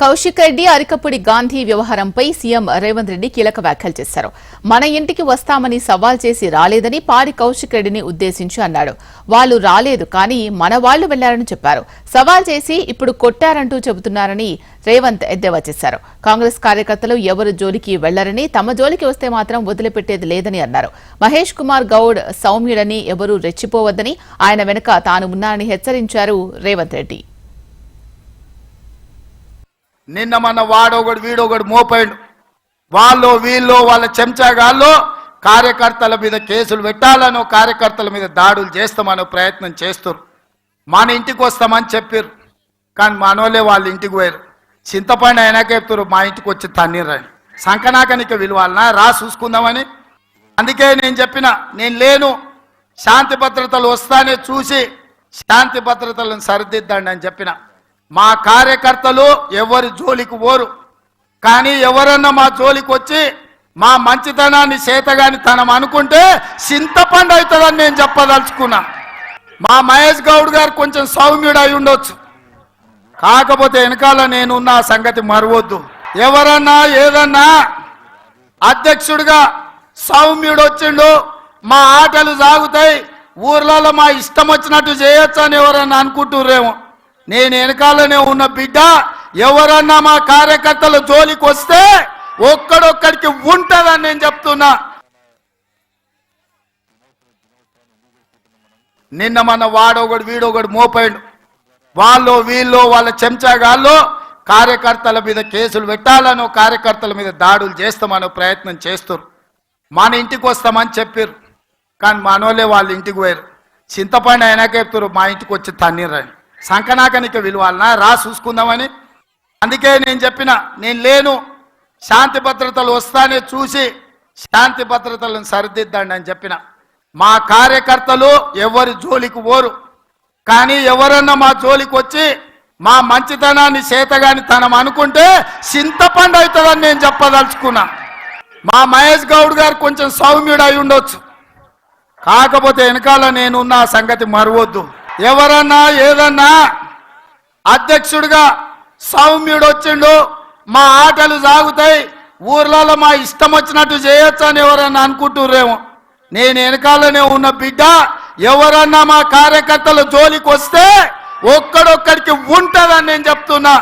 కౌశిక్ రెడ్డి అరికపుడి గాంధీ వ్యవహారంపై సీఎం రేవంత్ రెడ్డి కీలక వ్యాఖ్యలు చేశారు. మన ఇంటికి వస్తామని సవాల్ చేసి రాలేదని పాడి కౌశిక్ రెడ్డిని ఉద్దేశించి అన్నాడు. వాళ్ళు రాలేదు కానీ మన వాళ్ళు వెళ్ళారని చెప్పారు. సవాల్ చేసి ఇప్పుడు కొట్టారంటూ చెబుతున్నారని రేవంత్ ఎద్దేవా చేశారు. కాంగ్రెస్ కార్యకర్తలు ఎవరు జోలికి వెళ్ళరని తమ జోలికి వస్తే మాత్రం వదిలిపెట్టేది లేదని అన్నారు. మహేష్ కుమార్ గౌడ్ సౌమ్యుడని ఎవరూ రెచ్చిపోవద్దని ఆయన వెనుక తాను ఉన్నానని హెచ్చరించారు రేవంత్ రెడ్డి. నిన్న మన వాడొకడు వీడొకడు మోపాడు. వాళ్ళు వీళ్ళు వాళ్ళ చెంచాగాళ్ళు కార్యకర్తల మీద కేసులు పెట్టాలనో కార్యకర్తల మీద దాడులు చేస్తామనో ప్రయత్నం చేస్తారు మన ఇంటికి వస్తామని చెప్పారు కానీ మనోళ్ళే వాళ్ళ ఇంటికి పోయారు. చింతపండు అయినాక చెప్తారు మా ఇంటికి వచ్చి తన్నీరని సంకనాకనిక విలువాలనా? రా చూసుకుందామని. అందుకే నేను చెప్పిన నేను లేను. శాంతి భద్రతలు వస్తానే చూసి శాంతి భద్రతలను సరిదిద్దండి అని చెప్పిన. మా కార్యకర్తలు ఎవరి జోలికి పోరు. కానీ ఎవరన్నా మా జోలికి వచ్చి మా మంచితనాన్ని చేతగాని తనం అనుకుంటే చింతపండు అవుతుందని నేను చెప్పదలుచుకున్నా. మా మహేష్ గౌడ్ గారు కొంచెం సౌమ్యుడు అయి ఉండొచ్చు. కాకపోతే వెనకాల నేనున్న ఆ సంగతి మరవద్దు. ఎవరన్నా ఏదన్నా అధ్యక్షుడిగా సౌమ్యుడు వచ్చిండు మా ఆటలు సాగుతాయి ఊర్లలో మా ఇష్టం వచ్చినట్టు చేయొచ్చు అని ఎవరన్నా అనుకుంటుర్రేమో. నేను వెనకాలనే ఉన్న బిడ్డ ఎవరన్నా మా కార్యకర్తల జోలికి వస్తే ఒక్కడొక్కడికి ఉంటుందని నేను చెప్తున్నా. నిన్న మన వాడొకడు వీడొకడు మోపాడు వాళ్ళు వీళ్ళు వాళ్ళ చెంచాగాళ్ళు కార్యకర్తల మీద కేసులు పెట్టాలను కార్యకర్తల మీద దాడులు చేస్తామనో ప్రయత్నం చేస్తారు మన ఇంటికి వస్తామని చెప్పారు కానీ మనోళ్ళే వాళ్ళ ఇంటికి పోయారు. చింతపండు అయినాక చెప్తారు మా ఇంటికి వచ్చి తన్నీరని సంకనాకనిక విలువాలనా? రా చూసుకుందామని. అందుకే నేను చెప్పిన నేను లేను. శాంతి భద్రతలు వస్తానే చూసి శాంతి భద్రతలను సరిదిద్దండి అని చెప్పిన. మా కార్యకర్తలు ఎవరి జోలికి పోరు. కానీ ఎవరన్నా మా జోలికి వచ్చి మా మంచితనాన్ని చేతగాని తనం అనుకుంటే చింతపండు అవుతుందని నేను చెప్పదలుచుకున్నా. మా మహేష్ గౌడ్ గారు కొంచెం సౌమ్యుడు అయి ఉండొచ్చు. కాకపోతే వెనకాల నేనున్న ఆ సంగతి మరవద్దు. ఎవరన్నా ఏదన్నా అధ్యక్షుడిగా సౌమ్యుడు వచ్చిండు మా ఆటలు సాగుతాయి ఊర్లలో మా ఇష్టం వచ్చినట్టు చేయొచ్చు అని ఎవరన్నా అనుకుంటుర్రేమో. నేను వెనకాలనే ఉన్న బిడ్డ ఎవరన్నా మా కార్యకర్తల జోలికి వస్తే ఒక్కడొక్కడికి ఉంటుందని నేను చెప్తున్నా.